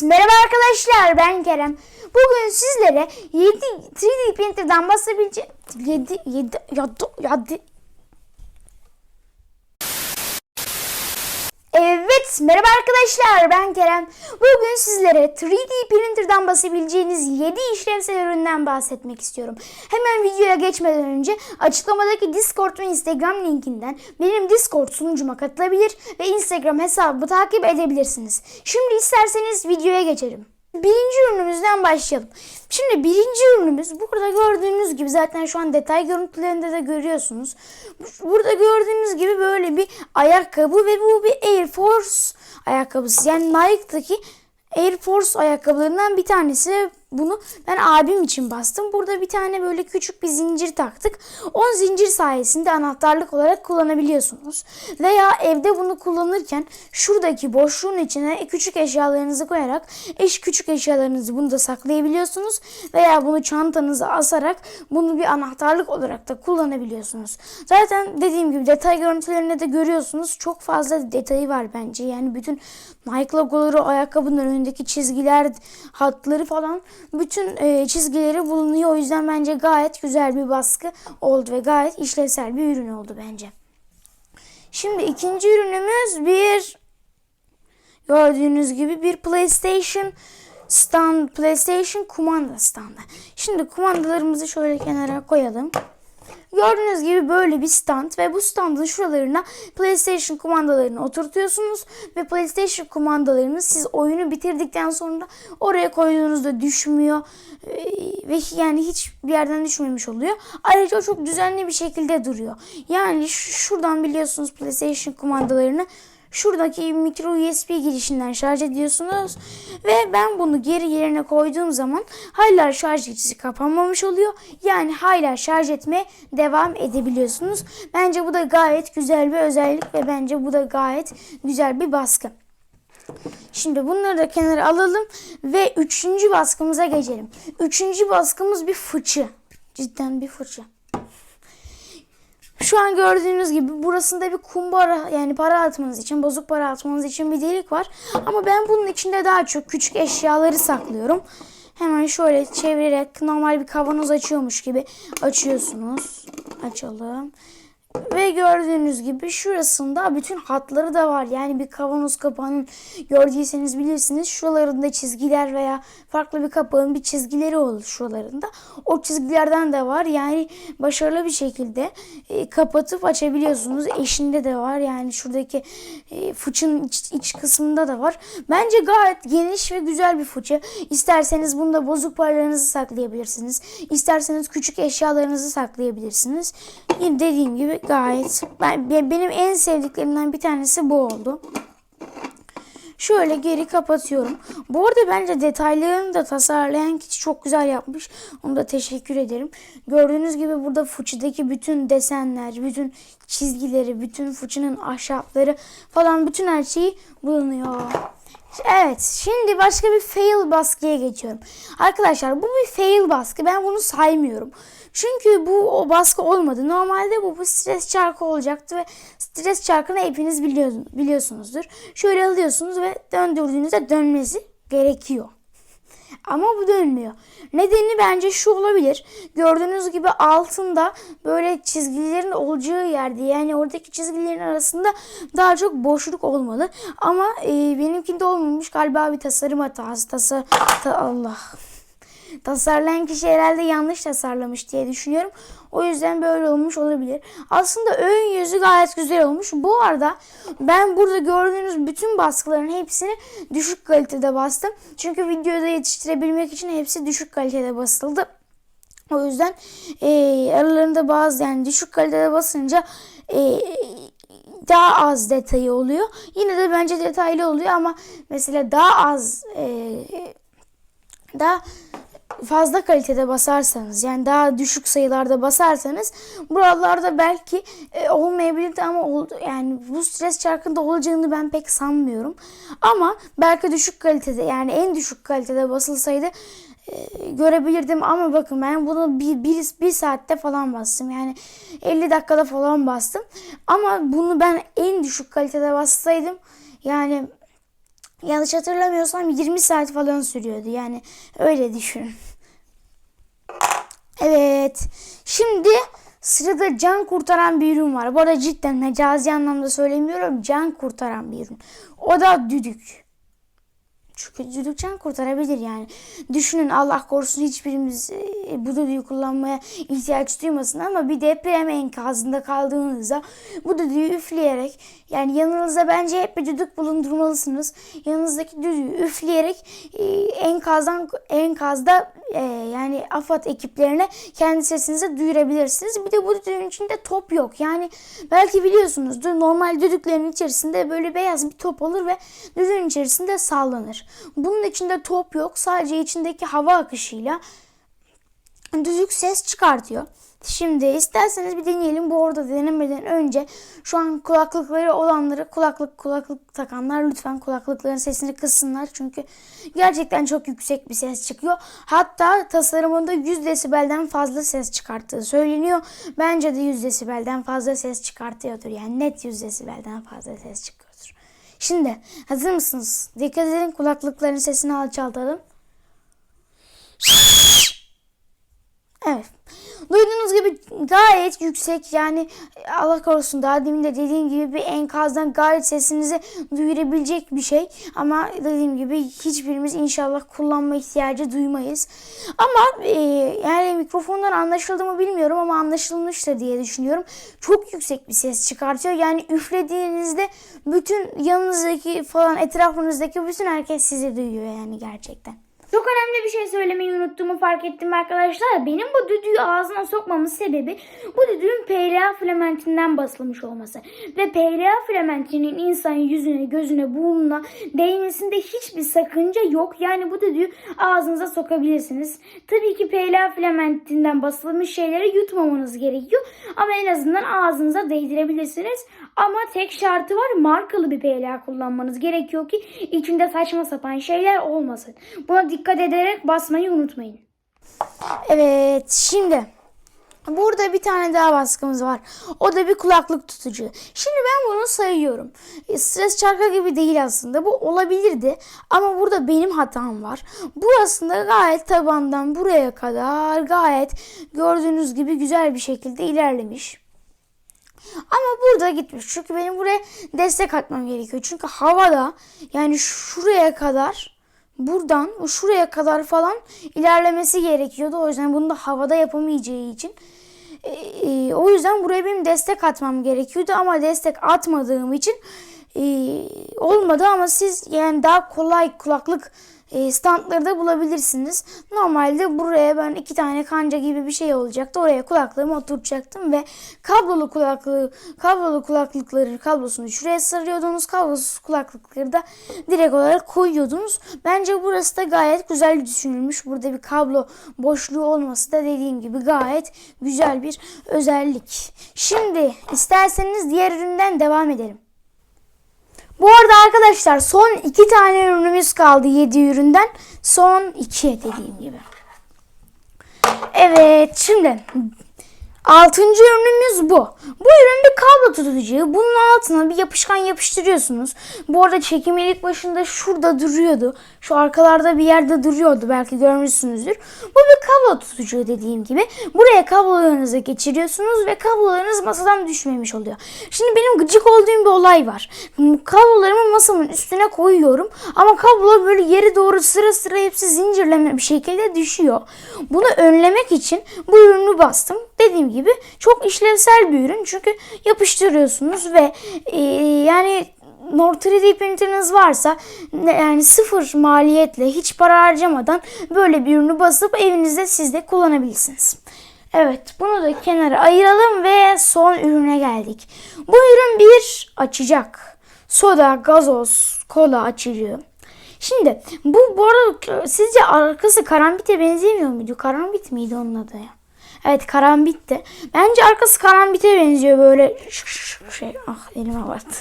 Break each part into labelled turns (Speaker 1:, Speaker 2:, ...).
Speaker 1: Merhaba arkadaşlar ben Kerem. Bugün sizlere 7 3D printer'dan basabileceğim 7 7 ya ya Merhaba arkadaşlar ben Kerem. Bugün sizlere 3D printer'dan basabileceğiniz 7 işlevsel üründen bahsetmek istiyorum. Hemen videoya geçmeden önce açıklamadaki Discord ve Instagram linkinden benim Discord sunucuma katılabilir ve Instagram hesabımı takip edebilirsiniz. Şimdi isterseniz videoya geçelim. Birinci ürünümüzden başlayalım. Şimdi birinci ürünümüz burada gördüğünüz gibi zaten şu an detay görüntülerinde de görüyorsunuz. Burada gördüğünüz gibi böyle bir ayakkabı ve bu bir Air Force ayakkabısı. Yani Nike'daki Air Force ayakkabılarından bir tanesi. Bunu ben abim için bastım. Burada bir tane böyle küçük bir zincir taktık. O zincir sayesinde anahtarlık olarak kullanabiliyorsunuz. Veya evde bunu kullanırken şuradaki boşluğun içine küçük eşyalarınızı koyarak eş küçük eşyalarınızı bunu da saklayabiliyorsunuz. Veya bunu çantanıza asarak bunu bir anahtarlık olarak da kullanabiliyorsunuz. Zaten dediğim gibi detay görüntülerinde de görüyorsunuz. Çok fazla detayı var bence. Yani bütün Nike logoları, ayakkabının önündeki çizgiler, hatları falan bütün e, çizgileri bulunuyor. O yüzden bence gayet güzel bir baskı oldu ve gayet işlevsel bir ürün oldu bence. Şimdi ikinci ürünümüz bir gördüğünüz gibi bir PlayStation stand, PlayStation kumanda standı. Şimdi kumandalarımızı şöyle kenara koyalım. Gördüğünüz gibi böyle bir stand ve bu standın şuralarına PlayStation kumandalarını oturtuyorsunuz ve PlayStation kumandalarını siz oyunu bitirdikten sonra oraya koyduğunuzda düşmüyor ve yani hiç bir yerden düşmemiş oluyor. Ayrıca çok düzenli bir şekilde duruyor. Yani şuradan biliyorsunuz PlayStation kumandalarını şuradaki micro USB girişinden şarj ediyorsunuz ve ben bunu geri yerine koyduğum zaman hala şarj geçişi kapanmamış oluyor. Yani hala şarj etmeye devam edebiliyorsunuz. Bence bu da gayet güzel bir özellik ve bence bu da gayet güzel bir baskı. Şimdi bunları da kenara alalım ve üçüncü baskımıza geçelim. Üçüncü baskımız bir fıçı. Cidden bir fıçı. Şu an gördüğünüz gibi burasında bir kumbara yani para atmanız için, bozuk para atmanız için bir delik var. Ama ben bunun içinde daha çok küçük eşyaları saklıyorum. Hemen şöyle çevirerek normal bir kavanoz açıyormuş gibi açıyorsunuz. Açalım. Ve gördüğünüz gibi şurasında bütün hatları da var. Yani bir kavanoz kapağının gördüyseniz bilirsiniz. Şuralarında çizgiler veya farklı bir kapağın bir çizgileri olur şuralarında. O çizgilerden de var. Yani başarılı bir şekilde e, kapatıp açabiliyorsunuz. Eşinde de var. Yani şuradaki e, fıçın iç, iç kısmında da var. Bence gayet geniş ve güzel bir fıçı. İsterseniz bunda bozuk paralarınızı saklayabilirsiniz. İsterseniz küçük eşyalarınızı saklayabilirsiniz. Dediğim gibi gayet ben, benim en sevdiklerimden bir tanesi bu oldu. Şöyle geri kapatıyorum. Bu arada bence detaylarını da tasarlayan kişi çok güzel yapmış. Onu da teşekkür ederim. Gördüğünüz gibi burada fıçıdaki bütün desenler, bütün çizgileri, bütün fıçının ahşapları falan bütün her şeyi bulunuyor. Evet şimdi başka bir fail baskıya geçiyorum. Arkadaşlar bu bir fail baskı. Ben bunu saymıyorum. Çünkü bu o baskı olmadı. Normalde bu, bu stres çarkı olacaktı ve stres çarkını hepiniz biliyorsunuzdur. Şöyle alıyorsunuz ve döndürdüğünüzde dönmesi gerekiyor. Ama bu dönmüyor. Nedeni bence şu olabilir. Gördüğünüz gibi altında böyle çizgilerin olacağı yerde yani oradaki çizgilerin arasında daha çok boşluk olmalı. Ama e, benimkinde olmamış galiba bir tasarım hatası. Tasa, ta, Allah. Tasarlayan kişi herhalde yanlış tasarlamış diye düşünüyorum. O yüzden böyle olmuş olabilir. Aslında ön yüzü gayet güzel olmuş. Bu arada ben burada gördüğünüz bütün baskıların hepsini düşük kalitede bastım. Çünkü videoda yetiştirebilmek için hepsi düşük kalitede basıldı. O yüzden e, aralarında bazı yani düşük kalitede basınca e, daha az detayı oluyor. Yine de bence detaylı oluyor ama mesela daha az e, daha fazla kalitede basarsanız yani daha düşük sayılarda basarsanız buralarda belki e, olmayabilirdi ama oldu. Yani bu stres çarkında olacağını ben pek sanmıyorum. Ama belki düşük kalitede yani en düşük kalitede basılsaydı e, görebilirdim ama bakın ben bunu bir, bir, bir saatte falan bastım yani 50 dakikada falan bastım ama bunu ben en düşük kalitede bassaydım yani Yanlış hatırlamıyorsam 20 saat falan sürüyordu. Yani öyle düşünün. Evet. Şimdi sırada can kurtaran bir ürün var. Bu arada cidden mecazi anlamda söylemiyorum. Can kurtaran bir ürün. O da düdük. Çünkü düdük can kurtarabilir yani. Düşünün Allah korusun hiçbirimiz e, bu düdüğü kullanmaya ihtiyaç duymasın ama bir deprem enkazında kaldığınızda bu düdüğü üfleyerek yani yanınızda bence hep bir düdük bulundurmalısınız. Yanınızdaki düdüğü üfleyerek e, enkazdan enkazda e, yani AFAD ekiplerine kendi sesinizi duyurabilirsiniz. Bir de bu düdüğün içinde top yok. Yani belki biliyorsunuzdur normal düdüklerin içerisinde böyle beyaz bir top olur ve düdüğün içerisinde sallanır. Bunun içinde top yok. Sadece içindeki hava akışıyla düdük ses çıkartıyor. Şimdi isterseniz bir deneyelim. Bu arada denemeden önce şu an kulaklıkları olanları kulaklık kulaklık takanlar lütfen kulaklıkların sesini kıssınlar. Çünkü gerçekten çok yüksek bir ses çıkıyor. Hatta tasarımında 100 desibelden fazla ses çıkarttığı söyleniyor. Bence de 100 desibelden fazla ses çıkartıyordur. Yani net 100 desibelden fazla ses çıkıyordur. Şimdi hazır mısınız? Dikkat edin kulaklıkların sesini alçaltalım. Evet. Duyduğunuz gibi gayet yüksek yani Allah korusun daha demin de dediğim gibi bir enkazdan gayet sesinizi duyurabilecek bir şey. Ama dediğim gibi hiçbirimiz inşallah kullanma ihtiyacı duymayız. Ama e, yani mikrofonlar anlaşıldı mı bilmiyorum ama anlaşılmıştır diye düşünüyorum. Çok yüksek bir ses çıkartıyor. Yani üflediğinizde bütün yanınızdaki falan etrafınızdaki bütün herkes sizi duyuyor yani gerçekten.
Speaker 2: Çok önemli bir şey söylemeyi unuttuğumu fark ettim arkadaşlar. Benim bu düdüğü ağzına sokmamın sebebi bu düdüğün PLA filamentinden basılmış olması. Ve PLA filamentinin insan yüzüne, gözüne, burnuna değmesinde hiçbir sakınca yok. Yani bu düdüğü ağzınıza sokabilirsiniz. Tabii ki PLA filamentinden basılmış şeyleri yutmamanız gerekiyor. Ama en azından ağzınıza değdirebilirsiniz. Ama tek şartı var markalı bir PLA kullanmanız gerekiyor ki içinde saçma sapan şeyler olmasın. Buna dikkat ederek basmayı unutmayın.
Speaker 1: Evet şimdi burada bir tane daha baskımız var. O da bir kulaklık tutucu. Şimdi ben bunu sayıyorum. E, Stres çarka gibi değil aslında. Bu olabilirdi ama burada benim hatam var. Bu aslında gayet tabandan buraya kadar gayet gördüğünüz gibi güzel bir şekilde ilerlemiş. Ama burada gitmiş. Çünkü benim buraya destek atmam gerekiyor. Çünkü havada yani şuraya kadar buradan şuraya kadar falan ilerlemesi gerekiyordu. O yüzden bunu da havada yapamayacağı için. Ee, o yüzden buraya benim destek atmam gerekiyordu ama destek atmadığım için e, olmadı ama siz yani daha kolay kulaklık e, standları da bulabilirsiniz. Normalde buraya ben iki tane kanca gibi bir şey olacaktı. Oraya kulaklığımı oturacaktım ve kablolu kulaklığı, kablolu kulaklıkları kablosunu şuraya sarıyordunuz. Kablosuz kulaklıkları da direkt olarak koyuyordunuz. Bence burası da gayet güzel düşünülmüş. Burada bir kablo boşluğu olması da dediğim gibi gayet güzel bir özellik. Şimdi isterseniz diğer üründen devam edelim. Bu arada arkadaşlar son iki tane ürünümüz kaldı 7 üründen. Son 2 dediğim gibi. Evet şimdi altıncı ürünümüz bu. Bu ürün bir kablo tutucu. Bunun altına bir yapışkan yapıştırıyorsunuz. Bu arada çekim ilk başında şurada duruyordu. Şu arkalarda bir yerde duruyordu. Belki görmüşsünüzdür. Bu bir kablo tutucu dediğim gibi. Buraya kablolarınızı geçiriyorsunuz ve kablolarınız masadan düşmemiş oluyor. Şimdi benim gıcık olduğum bir olay var. Kablolarımı masamın üstüne koyuyorum. Ama kablo böyle yere doğru sıra sıra hepsi zincirleme bir şekilde düşüyor. Bunu önlemek için bu ürünü bastım. Dediğim gibi çok işlevsel bir ürün. Çünkü yapıştırıyorsunuz ve e, yani Nord 3D printeriniz varsa yani sıfır maliyetle hiç para harcamadan böyle bir ürünü basıp evinizde siz de kullanabilirsiniz. Evet bunu da kenara ayıralım ve son ürüne geldik. Bu ürün bir açacak. Soda, gazoz, kola açıcı. Şimdi bu bu arada sizce arkası karambite benzemiyor muydu? Karambit miydi onun adı ya? Evet karambitti. Bence arkası karambite benziyor böyle şey ah elime battı.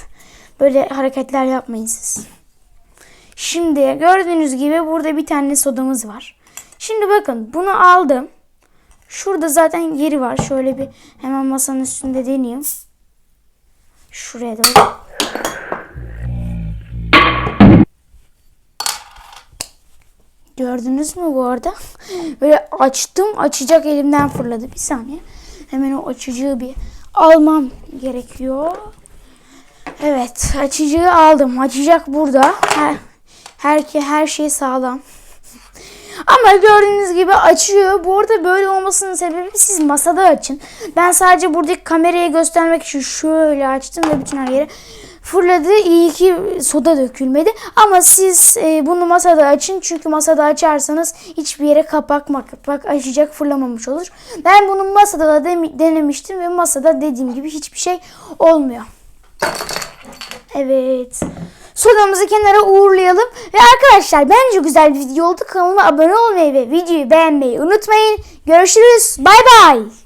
Speaker 1: Böyle hareketler yapmayın siz. Şimdi gördüğünüz gibi burada bir tane sodamız var. Şimdi bakın bunu aldım. Şurada zaten yeri var. Şöyle bir hemen masanın üstünde deneyeyim. Şuraya da Gördünüz mü bu arada? Böyle açtım açacak elimden fırladı. Bir saniye. Hemen o açıcıyı bir almam gerekiyor. Evet açıcıyı aldım. Açacak burada. Her, her, her şey sağlam. Ama gördüğünüz gibi açıyor. Bu arada böyle olmasının sebebi siz masada açın. Ben sadece buradaki kamerayı göstermek için şöyle açtım ve bütün her yere fırladı. İyi ki soda dökülmedi. Ama siz e, bunu masada açın. Çünkü masada açarsanız hiçbir yere kapak kapak açacak fırlamamış olur. Ben bunu masada da de- denemiştim ve masada dediğim gibi hiçbir şey olmuyor. Evet. Sodamızı kenara uğurlayalım. Ve arkadaşlar bence güzel bir video oldu. Kanalıma abone olmayı ve videoyu beğenmeyi unutmayın. Görüşürüz. Bay bay.